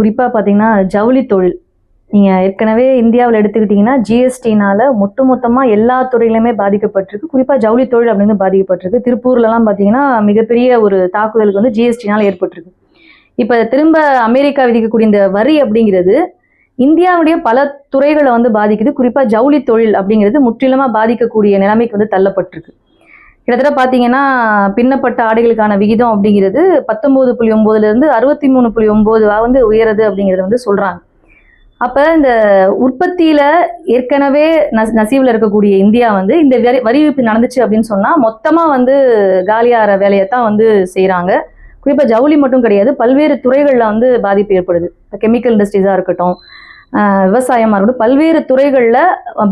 குறிப்பாக பார்த்தீங்கன்னா ஜவுளி தொழில். நீங்கள் ஏற்கனவே இந்தியாவில் எடுத்துக்கிட்டிங்கன்னா ஜிஎஸ்டினால் மொத்த மொத்தமாக எல்லா துறையிலுமே பாதிக்கப்பட்டிருக்கு. குறிப்பாக ஜவுளி தொழில் அப்படின்னு பாதிக்கப்பட்டிருக்கு. திருப்பூர்லலாம் பார்த்தீங்கன்னா மிகப்பெரிய ஒரு தாக்குதலுக்கு வந்து ஜிஎஸ்டினால் ஏற்பட்டிருக்கு. இப்போ திரும்ப அமெரிக்கா விதிக்கக்கூடிய இந்த வரி அப்படிங்கிறது இந்தியாவுடைய பல துறைகளை வந்து பாதிக்குது. குறிப்பாக ஜவுளி தொழில் அப்படிங்கிறது முற்றிலுமாக பாதிக்கக்கூடிய நிலைமைக்கு வந்து தள்ளப்பட்டிருக்கு. கிட்டத்தட்ட பார்த்தீங்கன்னா பின்னப்பட்ட ஆடைகளுக்கான விகிதம் அப்படிங்கிறது பத்தொம்போது புள்ளி ஒம்போதுலேருந்து அறுபத்தி மூணு புள்ளி ஒம்போதுவா வந்து உயருது அப்படிங்கிறத வந்து சொல்கிறாங்க அப்போ இந்த உற்பத்தியில் ஏற்கனவே நஸ் நசீவில் இருக்கக்கூடிய இந்தியா வந்து இந்த வரி வரி நடந்துச்சு அப்படின்னு சொன்னால் மொத்தமாக வந்து காலியாகிற வேலையை தான் வந்து செய்கிறாங்க குறிப்பாக ஜவுளி மட்டும் கிடையாது பல்வேறு துறைகளில் வந்து பாதிப்பு ஏற்படுது. இப்போ கெமிக்கல் இண்டஸ்ட்ரீஸாக இருக்கட்டும் விவசாயமாக இருக்கட்டும் பல்வேறு துறைகளில்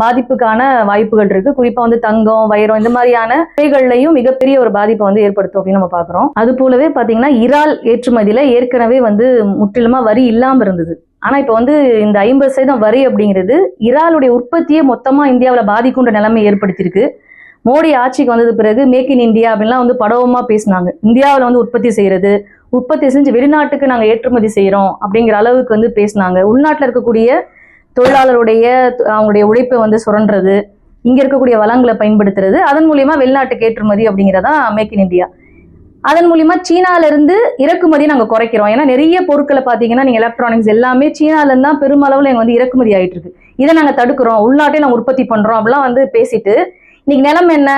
பாதிப்புக்கான வாய்ப்புகள் இருக்கு. குறிப்பாக வந்து தங்கம் வைரம் இந்த மாதிரியான துறைகள்லையும் மிகப்பெரிய ஒரு பாதிப்பை வந்து ஏற்படுத்தும் அப்படின்னு நம்ம பார்க்குறோம் அது போலவே பார்த்தீங்கன்னா இறால் ஏற்றுமதியில் ஏற்கனவே வந்து முற்றிலுமாக வரி இல்லாமல் இருந்தது. ஆனால் இப்போ வந்து இந்த ஐம்பது சதவீதம் வரி அப்படிங்கிறது இறாலுடைய உற்பத்தியே மொத்தமாக இந்தியாவில் பாதிக்குன்ற நிலைமை ஏற்படுத்தியிருக்கு. மோடி ஆட்சிக்கு வந்தது பிறகு மேக் இன் இந்தியா அப்படின்லாம் வந்து படவமாக பேசினாங்க. இந்தியாவில் வந்து உற்பத்தி செய்கிறது உற்பத்தி செஞ்சு வெளிநாட்டுக்கு நாங்கள் ஏற்றுமதி செய்கிறோம் அப்படிங்கிற அளவுக்கு வந்து பேசினாங்க. உள்நாட்டில் இருக்கக்கூடிய தொழிலாளருடைய அவங்களுடைய உழைப்பை வந்து சுரண்டுறது இங்கே இருக்கக்கூடிய வளங்களை பயன்படுத்துறது அதன் மூலியமா வெளிநாட்டுக்கு ஏற்றுமதி அப்படிங்கிறதா மேக் இன் இந்தியா அதன் மூலியமா சீனாலேருந்து இறக்குமதியை இறக்குமதி நாங்கள் குறைக்கிறோம். ஏன்னா நிறைய பொருட்களை பார்த்தீங்கன்னா நீங்கள் எலக்ட்ரானிக்ஸ் எல்லாமே சீனாலேருந்து தான் பெருமளவில் எங்கள் வந்து இறக்குமதி ஆகிட்டு இருக்கு இதை நாங்கள் தடுக்கிறோம். உள்நாட்டே நாங்கள் உற்பத்தி பண்ணுறோம் அப்படிலாம் வந்து பேசிட்டு இன்னைக்கு நிலம் என்ன?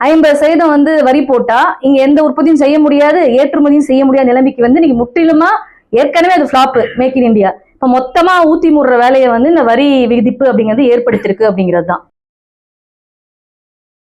ஐம்பது சதவீதம் வந்து வரி போட்டா இங்க எந்த உற்பத்தியும் செய்ய முடியாது ஏற்றுமதியும் செய்ய முடியாத நிலைமைக்கு வந்து நீங்க முற்றிலுமா ஏற்கனவே அது ஃபிளாப் மேக் இன் இந்தியா இப்போ மொத்தமா ஊத்தி முடுற வேலையை வந்து இந்த வரி விதிப்பு அப்படிங்கிறது ஏற்படுத்தியிருக்கு அப்படிங்கிறது தான்